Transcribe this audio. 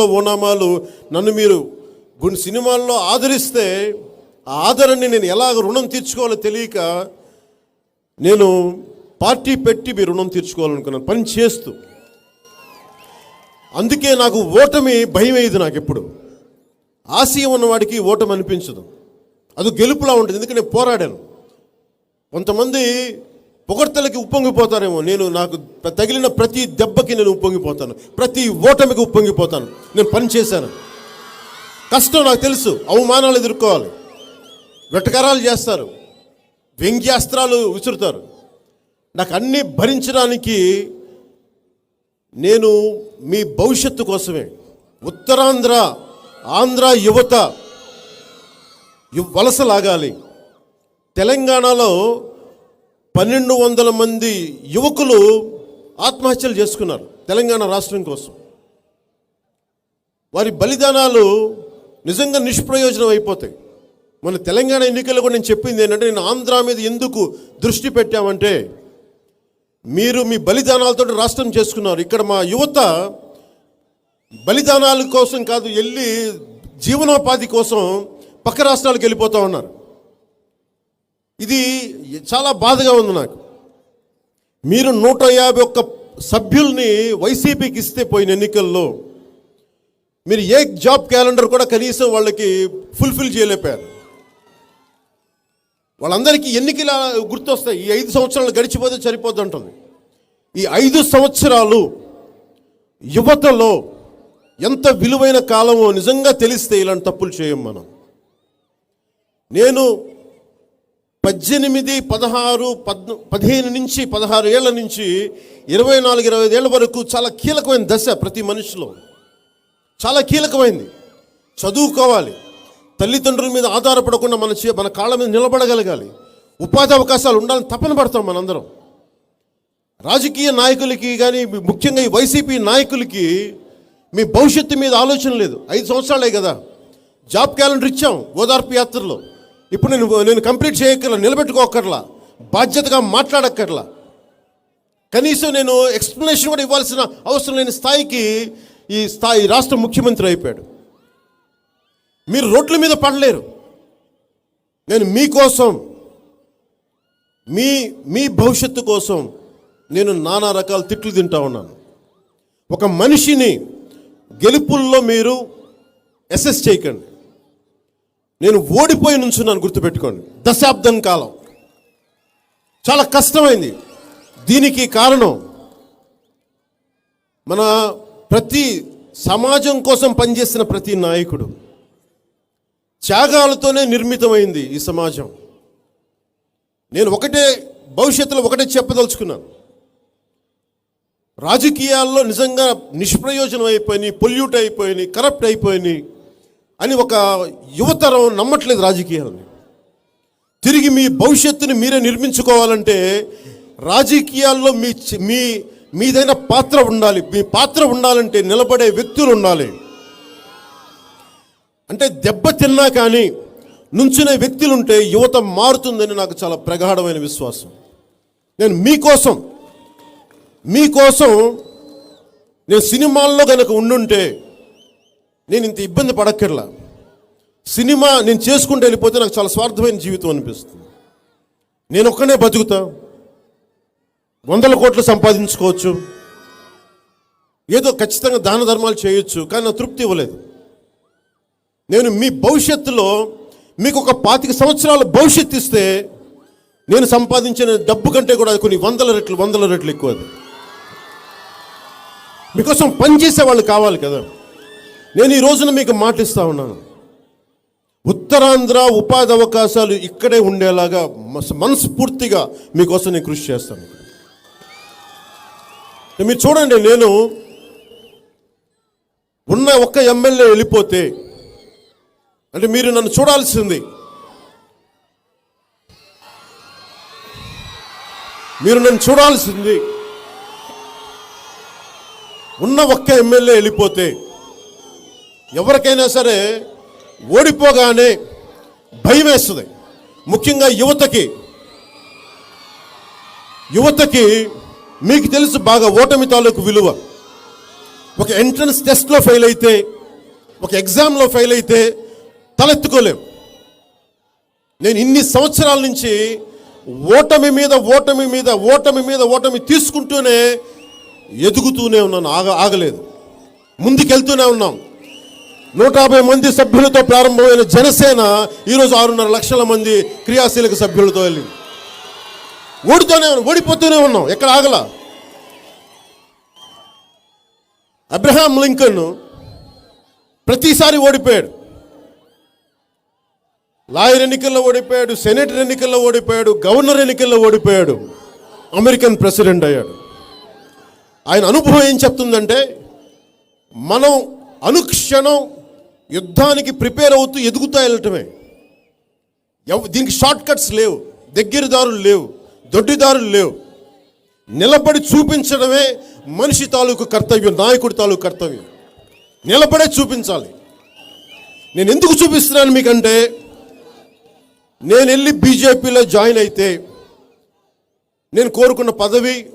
ఓనామాలు నన్ను మీరు కొన్ని సినిమాల్లో ఆదరిస్తే ఆ ఆదరణని నేను ఎలాగ రుణం తీర్చుకోవాలో తెలియక నేను పార్టీ పెట్టి మీ రుణం తీర్చుకోవాలనుకున్నాను. పని చేస్తూ. అందుకే నాకు ఓటమి భయం అయ్యేది నాకు ఎప్పుడు ఆశయం ఉన్నవాడికి ఓటమి అనిపించదు. అది గెలుపులా ఉంటుంది. ఎందుకంటే నేను పోరాడాను. కొంతమంది పొగడ్తలకి ఉప్పొంగిపోతానేమో నేను నాకు తగిలిన ప్రతి దెబ్బకి నేను ఉప్పొంగిపోతాను. ప్రతి ఓటమికి ఉప్పొంగిపోతాను. నేను పని చేశాను. కష్టం నాకు తెలుసు. అవమానాలు ఎదుర్కోవాలి. వెటకరాలు చేస్తారు. వ్యంగ్యాస్త్రాలు విసురుతారు. నాకు అన్నీ భరించడానికి నేను మీ భవిష్యత్తు కోసమే. ఉత్తరాంధ్ర ఆంధ్ర యువత వలస వలసలాగాలి. తెలంగాణలో పన్నెండు వందల మంది యువకులు ఆత్మహత్యలు చేసుకున్నారు తెలంగాణ రాష్ట్రం కోసం. వారి బలిదానాలు నిజంగా నిష్ప్రయోజనం అయిపోతాయి. మన తెలంగాణ ఎన్నికల్లో కూడా నేను చెప్పింది ఏంటంటే నేను ఆంధ్ర మీద ఎందుకు దృష్టి పెట్టామంటే మీరు మీ బలిదానాలతో రాష్ట్రం చేసుకున్నారు. ఇక్కడ మా యువత బలిదానాల కోసం కాదు వెళ్ళి జీవనోపాధి కోసం పక్క రాష్ట్రాలకు వెళ్ళిపోతూ ఉన్నారు. చాలా బాధగా ఉంది నాకు. మీరు నూట యాభై ఒక్క సభ్యుల్ని వైసీపీకి ఇస్తే పోయిన ఎన్నికల్లో మీరు ఏ జాబ్ క్యాలెండర్ కూడా కనీసం వాళ్ళకి ఫుల్ఫిల్ చేయలేపారు. వాళ్ళందరికీ ఎన్నికల గుర్తొస్తాయి. ఈ ఐదు సంవత్సరాలు గడిచిపోతే సరిపోద్ది అంటుంది ఈ ఐదు సంవత్సరాలు యువతలో ఎంత విలువైన కాలమో నిజంగా తెలిస్తే ఇలాంటి తప్పులు చేయం మనం. నేను పద్దెనిమిది పదహారు పద్ పదిహేను నుంచి పదహారు ఏళ్ళ నుంచి ఇరవై నాలుగు ఇరవై ఐదు ఏళ్ళ వరకు చాలా కీలకమైన దశ ప్రతి మనిషిలో. చాలా కీలకమైంది. చదువుకోవాలి. తల్లిదండ్రుల మీద ఆధారపడకుండా మన చే మన కాళ్ళ మీద నిలబడగలగాలి. ఉపాధి అవకాశాలు ఉండాలని తపన పడతాం మనందరం. రాజకీయ నాయకులకి కానీ ముఖ్యంగా ఈ వైసీపీ నాయకులకి మీ భవిష్యత్తు మీద ఆలోచన లేదు. ఐదు సంవత్సరాలే కదా. జాబ్ క్యాలెండర్ ఇచ్చాం ఓదార్పు యాత్రలో. ఇప్పుడు నేను నేను కంప్లీట్ చేయక్కర్లా నిలబెట్టుకోకర్లా బాధ్యతగా మాట్లాడక్కర్లా. కనీసం నేను ఎక్స్ప్లెనేషన్ కూడా ఇవ్వాల్సిన అవసరం లేని స్థాయికి ఈ స్థాయి రాష్ట్ర ముఖ్యమంత్రి అయిపోయాడు. మీరు రోడ్ల మీద పడలేరు. నేను మీకోసం మీ మీ భవిష్యత్తు కోసం నేను నానా రకాల తిట్లు తింటా ఉన్నాను. ఒక మనిషిని గెలుపుల్లో మీరు అసెస్ చేయకండి. నేను ఓడిపోయి నుంచున్నాను గుర్తుపెట్టుకోండి. దశాబ్దం కాలం. చాలా కష్టమైంది. దీనికి కారణం మన ప్రతి సమాజం కోసం పనిచేసిన ప్రతి నాయకుడు త్యాగాలతోనే నిర్మితమైంది ఈ సమాజం. నేను ఒకటే భవిష్యత్తులో ఒకటే చెప్పదలుచుకున్నాను. రాజకీయాల్లో నిజంగా నిష్ప్రయోజనం అయిపోయినాయి పొల్యూట్ అయిపోయినాయి కరప్ట్ అయిపోయినాయి. అని ఒక యువతరం నమ్మట్లేదు రాజకీయాలని. తిరిగి మీ భవిష్యత్తుని మీరే నిర్మించుకోవాలంటే రాజకీయాల్లో మీ మీ మీదైన పాత్ర ఉండాలి. మీ పాత్ర ఉండాలంటే నిలబడే వ్యక్తులు ఉండాలి. అంటే దెబ్బ తిన్నా కానీ నుంచునే వ్యక్తులు ఉంటే యువత మారుతుందని నాకు చాలా ప్రగాఢమైన విశ్వాసం. నేను మీకోసం మీకోసం నేను సినిమాల్లో కనుక ఉండుంటే నేను ఇంత ఇబ్బంది పడక్కర్లా. సినిమా నేను చేసుకుంటూ వెళ్ళిపోతే నాకు చాలా స్వార్థమైన జీవితం అనిపిస్తుంది. నేను ఒక్కనే బతుకుతా. వందల కోట్లు సంపాదించుకోవచ్చు. ఏదో ఖచ్చితంగా దాన ధర్మాలు చేయొచ్చు కానీ నా తృప్తి ఇవ్వలేదు. నేను మీ భవిష్యత్తులో మీకు ఒక పాతిక సంవత్సరాల భవిష్యత్తు ఇస్తే నేను సంపాదించిన డబ్బు కంటే కూడా కొన్ని వందల రెట్లు వందల రెట్లు ఎక్కువ అది. మీకోసం పనిచేసే వాళ్ళు కావాలి కదా. నేను ఈ రోజున మీకు మాటిస్తా ఉన్నాను. ఉత్తరాంధ్ర ఉపాధి అవకాశాలు ఇక్కడే ఉండేలాగా మనస్ఫూర్తిగా మీకోసం నేను కృషి చేస్తాను. మీరు చూడండి నేను ఉన్న ఒక్క ఎమ్మెల్యే వెళ్ళిపోతే అంటే మీరు నన్ను చూడాల్సింది మీరు నన్ను చూడాల్సింది ఉన్న ఒక్క ఎమ్మెల్యే వెళ్ళిపోతే ఎవరికైనా సరే ఓడిపోగానే భయం వేస్తుంది. ముఖ్యంగా యువతకి. యువతకి మీకు తెలుసు బాగా ఓటమి తాలూకు విలువ. ఒక ఎంట్రన్స్ టెస్ట్లో ఫెయిల్ అయితే ఒక ఎగ్జామ్లో ఫెయిల్ అయితే తలెత్తుకోలేం. నేను ఇన్ని సంవత్సరాల నుంచి ఓటమి మీద ఓటమి మీద ఓటమి మీద ఓటమి తీసుకుంటూనే ఎదుగుతూనే ఉన్నాను. ఆగ ఆగలేదు. ముందుకెళ్తూనే ఉన్నాం. నూట యాభై మంది సభ్యులతో ప్రారంభమైన జనసేన ఈరోజు ఆరున్నర లక్షల మంది క్రియాశీలక సభ్యులతో వెళ్ళి ఓడితోనే ఉన్నాం ఓడిపోతూనే ఉన్నాం ఎక్కడ ఆగల? అబ్రహాం లింకన్ ప్రతిసారి ఓడిపోయాడు. లాయర్ ఎన్నికల్లో ఓడిపోయాడు సెనేటర్ ఎన్నికల్లో ఓడిపోయాడు గవర్నర్ ఎన్నికల్లో ఓడిపోయాడు అమెరికన్ ప్రెసిడెంట్ అయ్యాడు. ఆయన అనుభవం ఏం చెప్తుందంటే మనం అనుక్షణం యుద్ధానికి ప్రిపేర్ అవుతూ ఎదుగుతా వెళ్ళటమే. ఎవ్- దీనికి షార్ట్ కట్స్ లేవు దగ్గరదారులు లేవు దొడ్డిదారులు లేవు. నిలబడి చూపించడమే మనిషి తాలూకు కర్తవ్యం నాయకుడి తాలూకు కర్తవ్యం. నిలబడే చూపించాలి. నేను ఎందుకు చూపిస్తున్నాను మీకంటే నేను వెళ్ళి బీజేపీలో జాయిన్ అయితే నేను కోరుకున్న పదవి